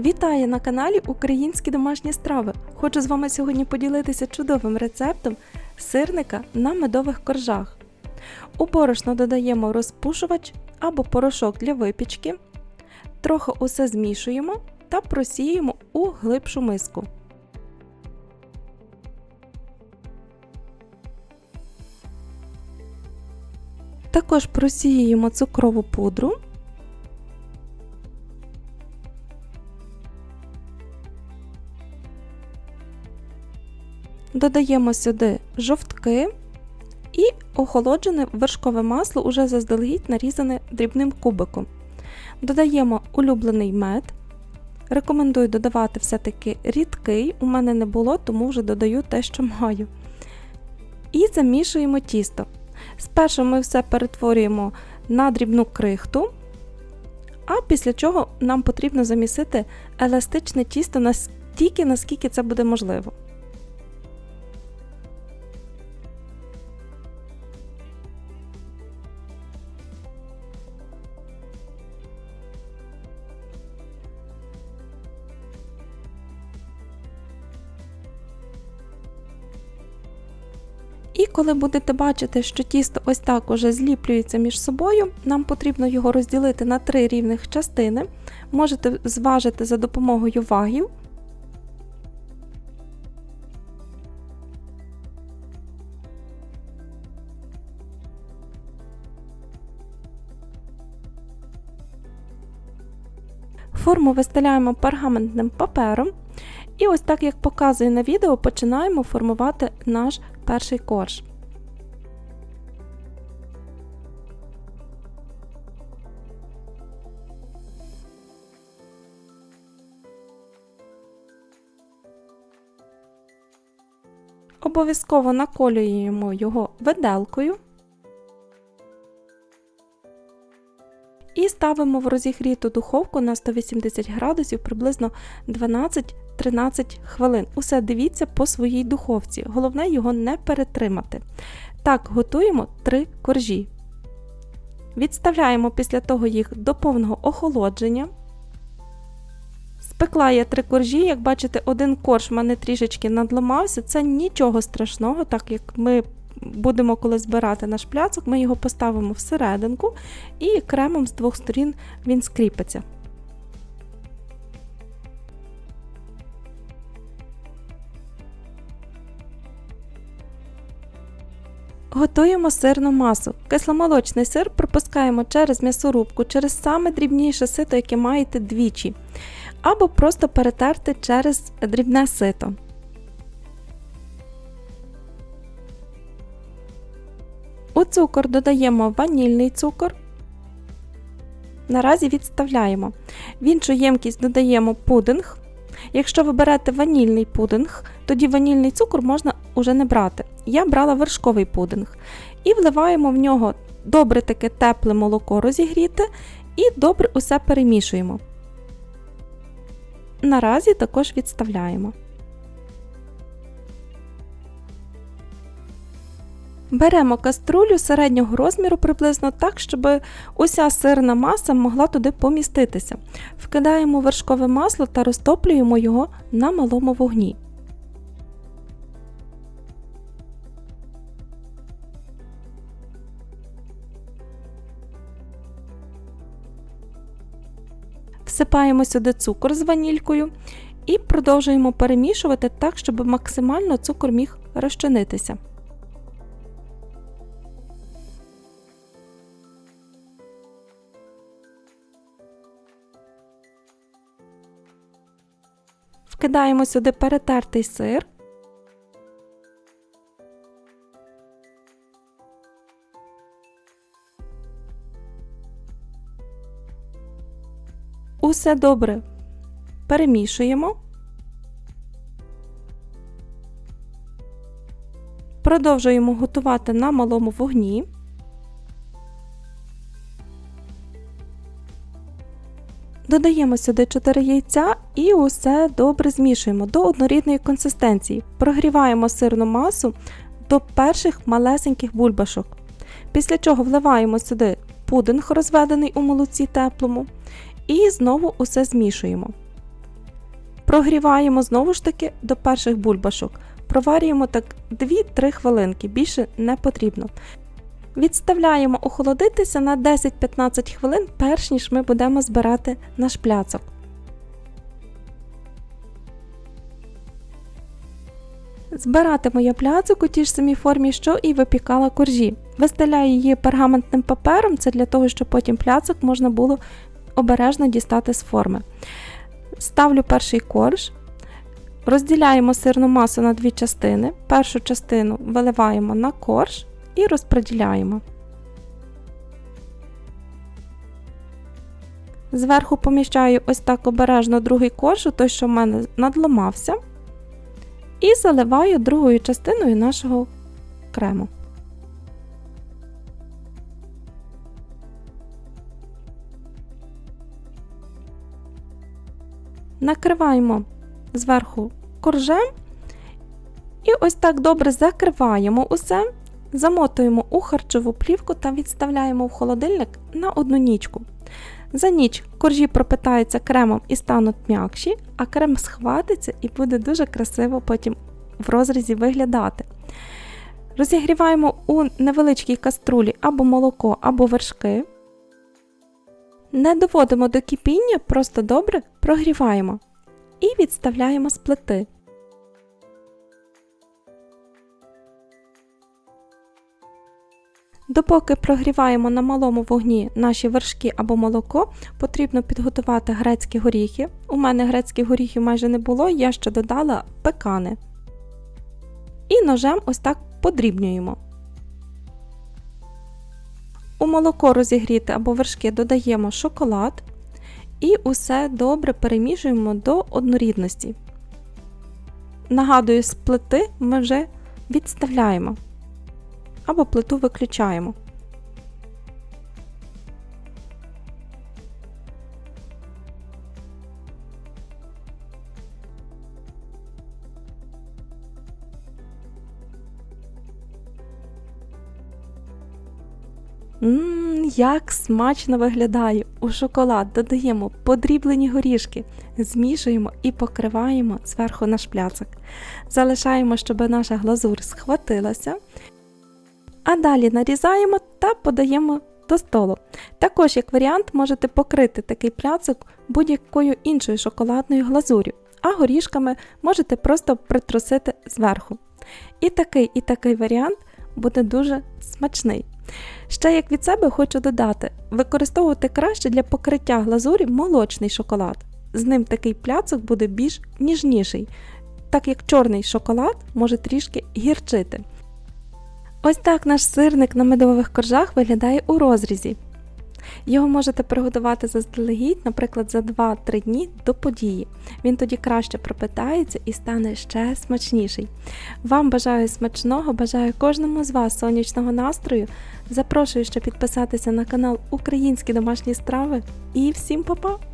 Вітаю на каналі Українські домашні страви. Хочу з вами сьогодні поділитися чудовим рецептом сирника на медових коржах. У борошно додаємо розпушувач або порошок для випічки, трохи усе змішуємо та просіємо у глибшу миску. Також просіюємо цукрову пудру. Додаємо сюди жовтки і охолоджене вершкове масло уже заздалегідь нарізане дрібним кубиком. Додаємо улюблений мед. Рекомендую додавати все-таки рідкий, у мене не було, тому вже додаю те, що маю. І замішуємо тісто. Спершу ми все перетворюємо на дрібну крихту, а після чого нам потрібно замісити еластичне тісто настільки, наскільки це буде можливо. І коли будете бачити, що тісто ось так уже зліплюється між собою, нам потрібно його розділити на три рівних частини. Можете зважити за допомогою вагів. Форму вистеляємо пергаментним папером. І ось так, як показую на відео, починаємо формувати наш перший корж. Обов'язково наколюємо його виделкою ставимо в розігріту духовку на 180 градусів приблизно 12-13 хвилин. Усе дивіться по своїй духовці. Головне його не перетримати. Так, готуємо 3 коржі. Відставляємо після того їх до повного охолодження. Спекла я три коржі, як бачите, один корж в мене трішечки надламався. Це нічого страшного, так як ми будемо коли збирати наш пляцок, ми його поставимо всерединку і кремом з двох сторін він скріпиться. Готуємо сирну масу. Кисломолочний сир пропускаємо через м'ясорубку, через саме дрібніше сито, яке маєте двічі, або просто перетерти через дрібне сито. У цукор додаємо ванільний цукор. Наразі відставляємо. В іншу ємкість додаємо пудинг. Якщо ви берете ванільний пудинг, тоді ванільний цукор можна уже не брати. Я брала вершковий пудинг. І вливаємо в нього добре таке тепле молоко розігріте і добре усе перемішуємо. Наразі також відставляємо. Беремо каструлю середнього розміру приблизно так, щоб уся сирна маса могла туди поміститися. Вкидаємо вершкове масло та розтоплюємо його на малому вогні. Всипаємо сюди цукор з ванількою і продовжуємо перемішувати так, щоб максимально цукор міг розчинитися. Вкидаємо сюди перетертий сир. Усе добре перемішуємо. Продовжуємо готувати на малому вогні. Додаємо сюди 4 яйця і усе добре змішуємо до однорідної консистенції. Прогріваємо сирну масу до перших малесеньких бульбашок. Після чого вливаємо сюди пудинг, розведений у молоці теплому, і знову усе змішуємо. Прогріваємо знову ж таки до перших бульбашок. Проварюємо так 2-3 хвилинки, більше не потрібно. Відставляємо охолодитися на 10-15 хвилин, перш ніж ми будемо збирати наш пляцок. Збиратиму я пляцок у тій ж самій формі, що і випікала коржі. Вистеляю її пергаментним папером, це для того, щоб потім пляцок можна було обережно дістати з форми. Ставлю перший корж, розділяємо сирну масу на дві частини. Першу частину виливаємо на корж і розподіляємо. Зверху поміщаю ось так обережно другий корж, той, що в мене надломався, і заливаю другою частиною нашого крему. Накриваємо зверху коржем і ось так добре закриваємо усе, замотуємо у харчову плівку та відставляємо в холодильник на одну нічку. За ніч коржі пропитаються кремом і стануть м'якші, а крем схватиться і буде дуже красиво потім в розрізі виглядати. Розігріваємо у невеличкій каструлі або молоко, або вершки. Не доводимо до кипіння, просто добре прогріваємо і відставляємо з плити. Допоки прогріваємо на малому вогні наші вершки або молоко, потрібно підготувати грецькі горіхи. У мене грецьких горіхів майже не було, я ще додала пекани. І ножем ось так подрібнюємо. У молоко розігріти або вершки додаємо шоколад і усе добре перемішуємо до однорідності. Нагадую, з ми вже відставляємо або плиту виключаємо. Ммм, як смачно виглядає! У шоколад додаємо подріблені горішки, змішуємо і покриваємо зверху наш пляцок. Залишаємо, щоб наша глазур схватилася. А далі нарізаємо та подаємо до столу. Також, як варіант, можете покрити такий пляцок будь-якою іншою шоколадною глазур'ю, а горішками можете просто притрусити зверху. І такий, і такий варіант буде дуже смачний. Ще як від себе хочу додати, використовувати краще для покриття глазурі молочний шоколад. З ним такий пляцок буде більш ніжніший, так як чорний шоколад може трішки гірчити. Ось так наш сирник на медових коржах виглядає у розрізі. Його можете приготувати заздалегідь, наприклад, за 2-3 дні до події. Він тоді краще пропитається і стане ще смачніший. Вам бажаю смачного, бажаю кожному з вас сонячного настрою. Запрошую ще підписатися на канал Українські домашні страви і всім па-па!